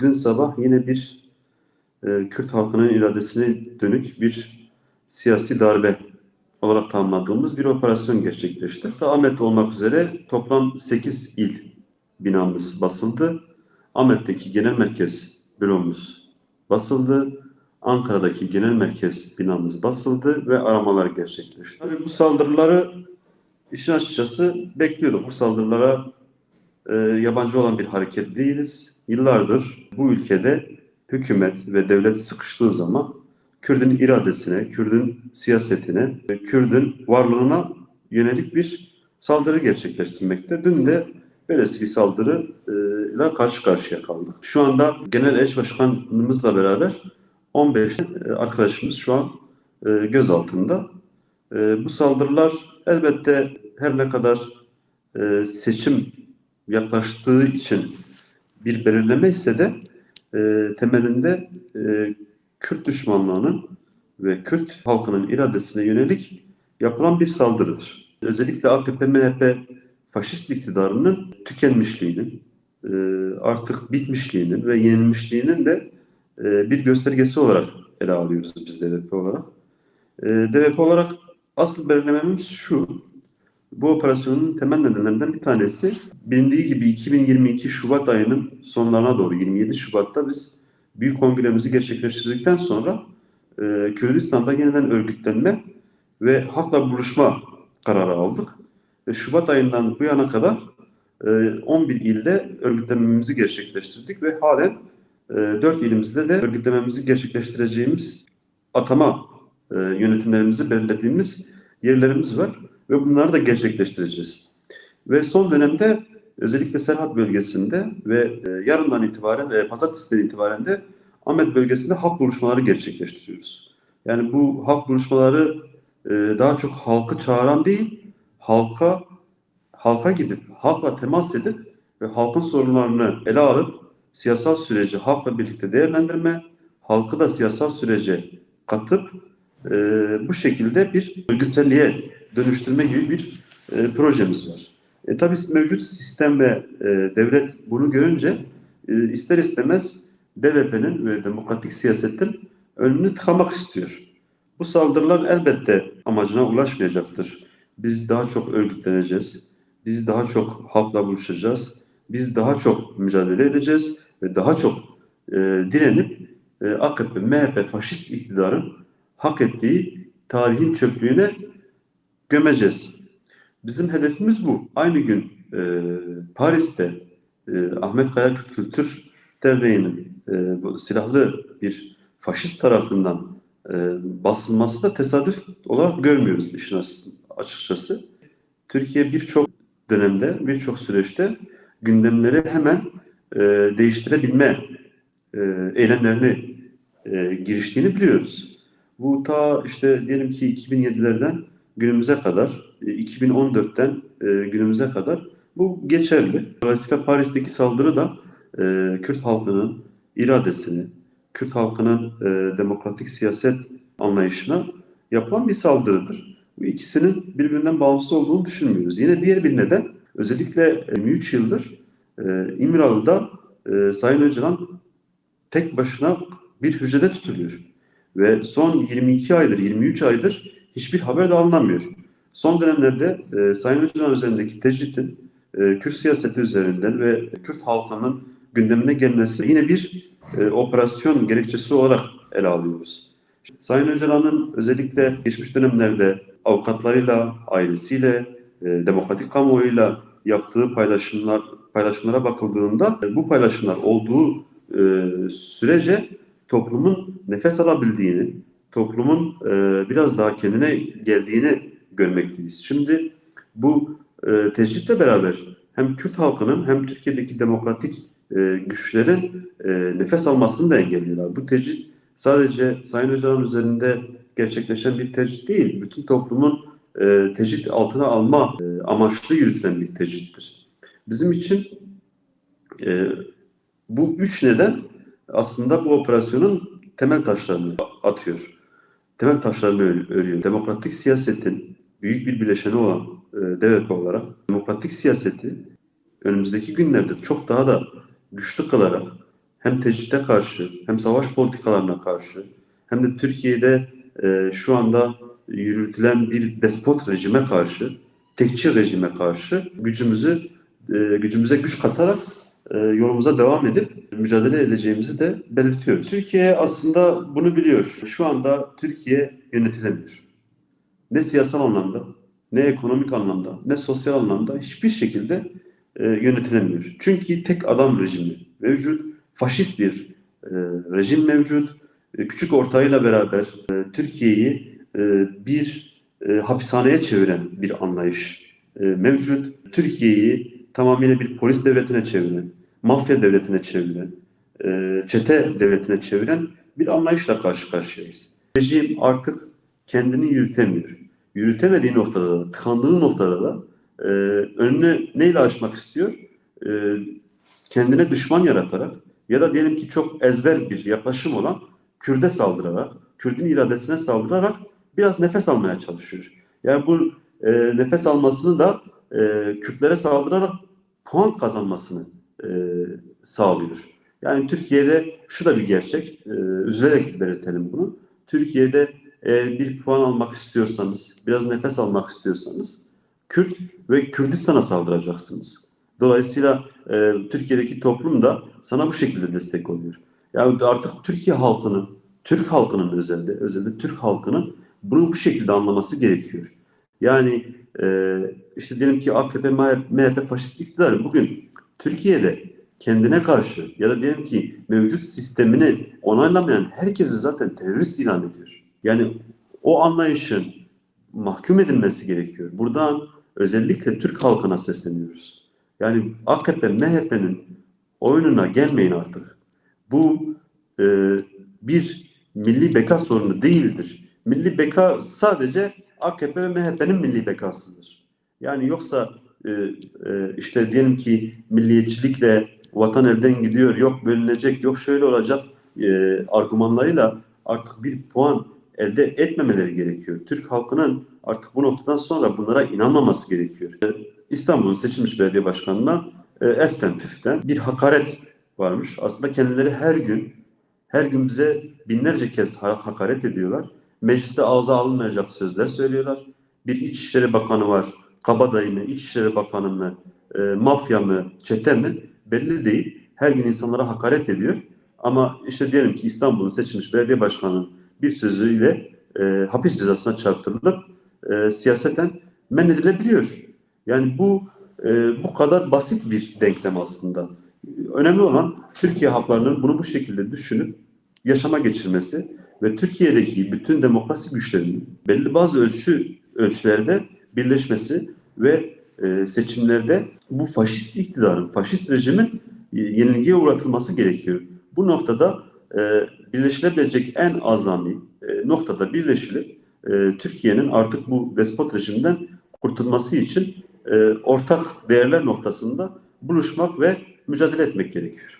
Dün sabah yine bir e, Kürt halkının iradesine dönük bir siyasi darbe olarak tanımladığımız bir operasyon gerçekleşti. Ahmet olmak üzere toplam 8 il binamız basıldı. Ahmet'teki genel merkez büromuz basıldı. Ankara'daki genel merkez binamız basıldı ve aramalar gerçekleşti. Tabii bu saldırıları işin açıkçası bekliyorduk. Bu saldırılara e, yabancı olan bir hareket değiliz. Yıllardır bu ülkede hükümet ve devlet sıkıştığı zaman Kürdün iradesine, Kürdün siyasetine, Kürdün varlığına yönelik bir saldırı gerçekleştirmekte. Dün de böylesi bir saldırıyla karşı karşıya kaldık. Şu anda genel eş başkanımızla beraber 15 arkadaşımız şu an e, gözaltında. E, bu saldırılar elbette her ne kadar e, seçim yaklaştığı için bir belirleme ise de temelinde Kürt düşmanlığının ve Kürt halkının iradesine yönelik yapılan bir saldırıdır. Özellikle AKP-MHP faşist iktidarının tükenmişliğinin, artık bitmişliğinin ve yenilmişliğinin de bir göstergesi olarak ele alıyoruz biz DVP olarak. DVP olarak asıl belirlememiz şu, bu operasyonun temel nedenlerinden bir tanesi bilindiği gibi 2022 Şubat ayının sonlarına doğru 27 Şubat'ta biz büyük kongremizi gerçekleştirdikten sonra e, Kürdistan'da yeniden örgütlenme ve halkla buluşma kararı aldık. Ve Şubat ayından bu yana kadar e, 11 ilde örgütlenmemizi gerçekleştirdik ve halen e, 4 ilimizde de örgütlememizi gerçekleştireceğimiz atama e, yönetimlerimizi belirlediğimiz yerlerimiz var ve bunları da gerçekleştireceğiz. Ve son dönemde özellikle Serhat bölgesinde ve e, yarından itibaren, e, pazartesiden itibaren de Ahmet bölgesinde halk buluşmaları gerçekleştiriyoruz. Yani bu halk buluşmaları e, daha çok halkı çağıran değil, halka halka gidip, halkla temas edip ve halkın sorunlarını ele alıp siyasal süreci halkla birlikte değerlendirme, halkı da siyasal sürece katıp e, bu şekilde bir örgütselliğe dönüştürme gibi bir e, projemiz var. E, tabii mevcut sistem ve e, devlet bunu görünce e, ister istemez DVP'nin ve demokratik siyasetin önünü tıkamak istiyor. Bu saldırılar elbette amacına ulaşmayacaktır. Biz daha çok örgütleneceğiz. Biz daha çok halkla buluşacağız. Biz daha çok mücadele edeceğiz ve daha çok e, direnip e, AKP, MHP, faşist iktidarın hak ettiği tarihin çöplüğüne gömeceğiz. Bizim hedefimiz bu. Aynı gün e, Paris'te e, Ahmet Kaya Kültür Derneği'nin e, bu silahlı bir faşist tarafından e, basılması da tesadüf olarak görmüyoruz işin açıkçası. Türkiye birçok dönemde, birçok süreçte gündemleri hemen e, değiştirebilme e, eylemlerini e, giriştiğini biliyoruz. Bu ta işte diyelim ki 2007'lerden günümüze kadar, 2014'ten e, e, günümüze kadar bu geçerli. Dolayısıyla Paris'teki saldırı da e, Kürt halkının iradesini, Kürt halkının demokratik siyaset anlayışına yapılan bir saldırıdır. Bu ikisinin birbirinden bağımsız olduğunu düşünmüyoruz. Yine diğer bir neden, özellikle 23 yıldır İmralı'da Sayın Öcalan tek başına bir hücrede tutuluyor. Ve son 22 aydır, 23 aydır hiçbir haber de alınamıyor. Son dönemlerde e, Sayın Öcalan üzerindeki tecritin e, Kürt siyaseti üzerinden ve Kürt halkının gündemine gelmesi yine bir e, operasyon gerekçesi olarak ele alıyoruz. Sayın Öcalan'ın özellikle geçmiş dönemlerde avukatlarıyla, ailesiyle, e, demokratik kamuoyuyla yaptığı paylaşımlar paylaşımlara bakıldığında e, bu paylaşımlar olduğu e, sürece toplumun nefes alabildiğini, toplumun e, biraz daha kendine geldiğini görmekteyiz. Şimdi bu e, tecritle beraber hem Kürt halkının hem Türkiye'deki demokratik e, güçlerin e, nefes almasını da engelliyorlar. Bu tecrit sadece Sayın Öcalan üzerinde gerçekleşen bir tecrit değil, bütün toplumun e, tecrit altına alma e, amaçlı yürütülen bir tecrittir. Bizim için e, bu üç neden aslında bu operasyonun temel taşlarını atıyor. Temel taşlarını örüyor. Demokratik siyasetin büyük bir bileşeni olan e, DVP olarak demokratik siyaseti önümüzdeki günlerde çok daha da güçlü kılarak hem tecride karşı hem savaş politikalarına karşı hem de Türkiye'de e, şu anda yürütülen bir despot rejime karşı, tekçi rejime karşı gücümüzü e, gücümüze güç katarak e, yolumuza devam edip mücadele edeceğimizi de belirtiyoruz. Türkiye aslında bunu biliyor. Şu anda Türkiye yönetilemiyor. Ne siyasal anlamda, ne ekonomik anlamda, ne sosyal anlamda hiçbir şekilde e, yönetilemiyor. Çünkü tek adam rejimi mevcut, faşist bir e, rejim mevcut. E, küçük ortağıyla beraber e, Türkiye'yi bir hapishaneye çeviren bir anlayış mevcut. Türkiye'yi tamamıyla bir polis devletine çeviren, mafya devletine çeviren, e, çete devletine çeviren bir anlayışla karşı karşıyayız. Rejim artık kendini yürütemiyor. Yürütemediği noktada da, tıkandığı noktada da e, önünü neyle açmak istiyor? E, kendine düşman yaratarak ya da diyelim ki çok ezber bir yaklaşım olan Kürt'e saldırarak, Kürt'ün iradesine saldırarak biraz nefes almaya çalışıyor. Yani bu e, nefes almasını da e, Kürtlere saldırarak puan kazanmasını e, sağlıyor. Yani Türkiye'de şu da bir gerçek, e, üzülerek belirtelim bunu. Türkiye'de e, bir puan almak istiyorsanız, biraz nefes almak istiyorsanız Kürt ve Kürdistan'a saldıracaksınız. Dolayısıyla e, Türkiye'deki toplum da sana bu şekilde destek oluyor. Yani artık Türkiye halkının, Türk halkının özelde, özelde Türk halkının bunu bu şekilde anlaması gerekiyor. Yani e, işte diyelim ki AKP, MHP faşist iktidarı bugün Türkiye'de kendine karşı ya da diyelim ki mevcut sistemini onaylamayan herkesi zaten terörist ilan ediyor. Yani o anlayışın mahkum edilmesi gerekiyor. Buradan özellikle Türk halkına sesleniyoruz. Yani AKP, MHP'nin oyununa gelmeyin artık. Bu e, bir milli beka sorunu değildir. Milli beka sadece AKP ve MHP'nin milli bekasıdır. Yani yoksa e, e, işte diyelim ki milliyetçilikle vatan elden gidiyor, yok bölünecek, yok şöyle olacak e, argümanlarıyla artık bir puan elde etmemeleri gerekiyor. Türk halkının artık bu noktadan sonra bunlara inanmaması gerekiyor. E, İstanbul'un seçilmiş belediye başkanına e, eften püften bir hakaret varmış. Aslında kendileri her gün her gün bize binlerce kez ha- hakaret ediyorlar. Mecliste ağza alınmayacak sözler söylüyorlar. Bir İçişleri Bakanı var. Kabadayı mı, İçişleri Bakanı mı, e, mafya mı, çete mi belli değil. Her gün insanlara hakaret ediyor. Ama işte diyelim ki İstanbul'un seçilmiş belediye başkanının bir sözüyle e, hapis cezasına çarptırılıp e, siyaseten men edilebiliyor. Yani bu e, bu kadar basit bir denklem aslında. Önemli olan Türkiye halklarının bunu bu şekilde düşünüp yaşama geçirmesi ve Türkiye'deki bütün demokrasi güçlerinin belli bazı ölçü ölçülerde birleşmesi ve e, seçimlerde bu faşist iktidarın, faşist rejimin e, yenilgiye uğratılması gerekiyor. Bu noktada e, birleşilebilecek en azami noktada birleşilip Türkiye'nin artık bu despot rejimden kurtulması için ortak değerler noktasında buluşmak ve mücadele etmek gerekiyor.